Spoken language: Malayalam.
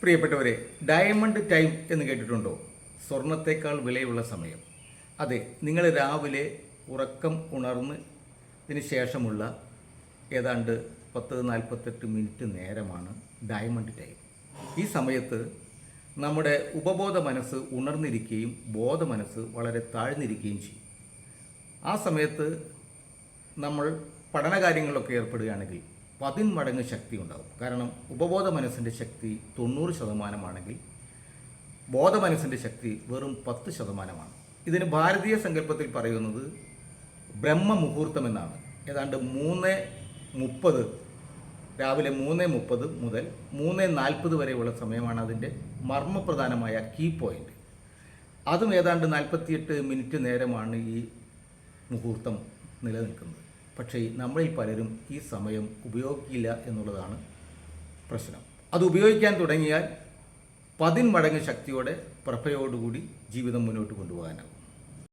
പ്രിയപ്പെട്ടവരെ ഡയമണ്ട് ടൈം എന്ന് കേട്ടിട്ടുണ്ടോ? സ്വർണത്തേക്കാൾ വിലയുള്ള സമയം. അതെ നിങ്ങൾ രാവിലെ ഉറക്കം ഉണർന്ന് ഇതിന് ശേഷമുള്ള ഏതാണ്ട് പത്ത് നാൽപ്പത്തെട്ട് മിനിറ്റ് നേരമാണ് ഡയമണ്ട് ടൈം ഈ സമയത്ത് നമ്മുടെ ഉപബോധ മനസ്സ് ഉണർന്നിരിക്കുകയും ബോധ മനസ്സ് വളരെ താഴ്ന്നിരിക്കുകയും ചെയ്യും. ആ സമയത്ത് നമ്മൾ പഠനകാര്യങ്ങളിലൊക്കെ ഏർപ്പെടുകയാണെങ്കിൽ പതിന്മടങ്ങ് ശക്തി ഉണ്ടാകും കാരണം ഉപബോധ മനസ്സിന്റെ ശക്തി തൊണ്ണൂറ് ശതമാനമാണെങ്കിൽ ബോധ മനസ്സിന്റെ ശക്തി വെറും പത്ത് ശതമാനമാണ്. ഇതിന് ഭാരതീയ സങ്കല്പത്തിൽ പറയുന്നത് ബ്രഹ്മ മുഹൂർത്തം എന്നാണ് ഏതാണ്ട് മൂന്ന് മുപ്പത് രാവിലെ മൂന്ന് മുപ്പത് മുതൽ മൂന്ന് നാൽപ്പത് വരെയുള്ള സമയമാണ് അതിന്റെ മർമ്മപ്രധാനമായ കീ പോയിന്റ് അതും ഏതാണ്ട് നാൽപ്പത്തിയെട്ട് മിനിറ്റ് നേരമാണ് ഈ മുഹൂർത്തം നിലനിൽക്കുന്നത്. പക്ഷേ നമ്മളിൽ പലരും ഈ സമയം ഉപയോഗിക്കില്ല എന്നുള്ളതാണ് പ്രശ്നം. അത് ഉപയോഗിക്കാൻ തുടങ്ങിയാൽ പതിന്മടങ്ങ് ശക്തിയോടെ പ്രഭയോടുകൂടി ജീവിതം മുന്നോട്ട് കൊണ്ടുപോകാനാകും.